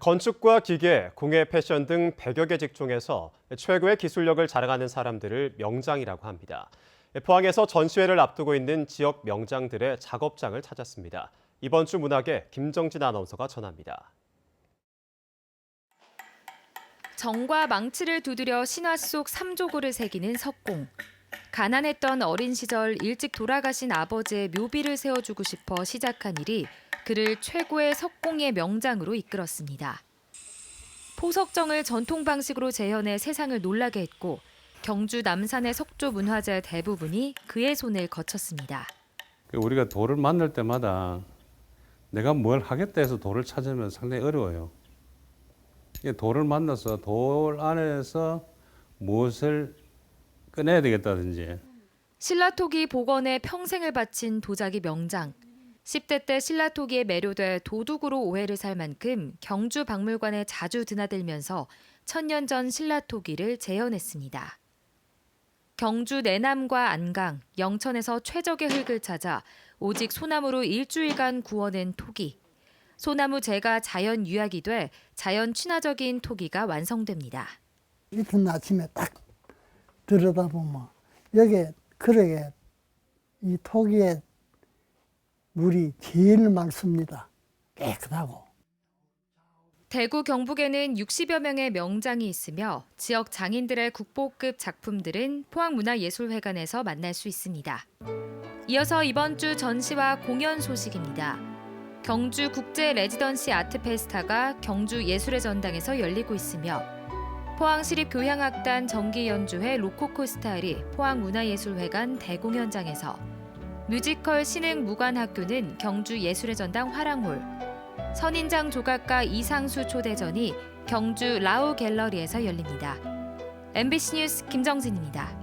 건축과 기계, 공예, 패션 등 100여 개 직종에서 최고의 기술력을 자랑하는 사람들을 명장이라고 합니다. 포항에서 전시회를 앞두고 있는 지역 명장들의 작업장을 찾았습니다. 이번 주 문학에 김정진 아나운서가 전합니다. 정과 망치를 두드려 신화 속 삼조고를 새기는 석공. 가난했던 어린 시절 일찍 돌아가신 아버지의 묘비를 세워주고 싶어 시작한 일이 그를 최고의 석공의 명장으로 이끌었습니다. 포석정을 전통 방식으로 재현해 세상을 놀라게 했고 경주 남산의 석조 문화재 대부분이 그의 손을 거쳤습니다. 우리가 돌을 만날 때마다 내가 뭘 하겠다 해서 돌을 찾으면 상당히 어려워요. 돌을 만나서 돌 안에서 무엇을 꺼내야 되겠다든지 신라토기 복원에 평생을 바친 도자기 명장. 10대 때 신라토기에 매료돼 도둑으로 오해를 살 만큼 경주 박물관에 자주 드나들면서 천년 전 신라토기를 재현했습니다. 경주 내남과 안강, 영천에서 최적의 흙을 찾아 오직 소나무로 일주일간 구워낸 토기. 소나무 재가 자연 유약이 돼 자연 친화적인 토기가 완성됩니다. 이튿 아침에 딱 들여다보면 여기에 그러게 이 토기에 물이 제일 맑습니다. 깨끗하고. 대구 경북에는 60여 명의 명장이 있으며 지역 장인들의 국보급 작품들은 포항문화예술회관에서 만날 수 있습니다. 이어서 이번 주 전시와 공연 소식입니다. 경주 국제 레지던시 아트 페스타가 경주 예술의 전당에서 열리고 있으며 포항시립교향악단 정기 연주회 로코코 스타일이 포항문화예술회관 대공연장에서 뮤지컬 신흥 무관학교는 경주 예술의 전당 화랑홀 선인장 조각가 이상수 초대전이 경주 라우 갤러리에서 열립니다. MBC 뉴스 김정진입니다.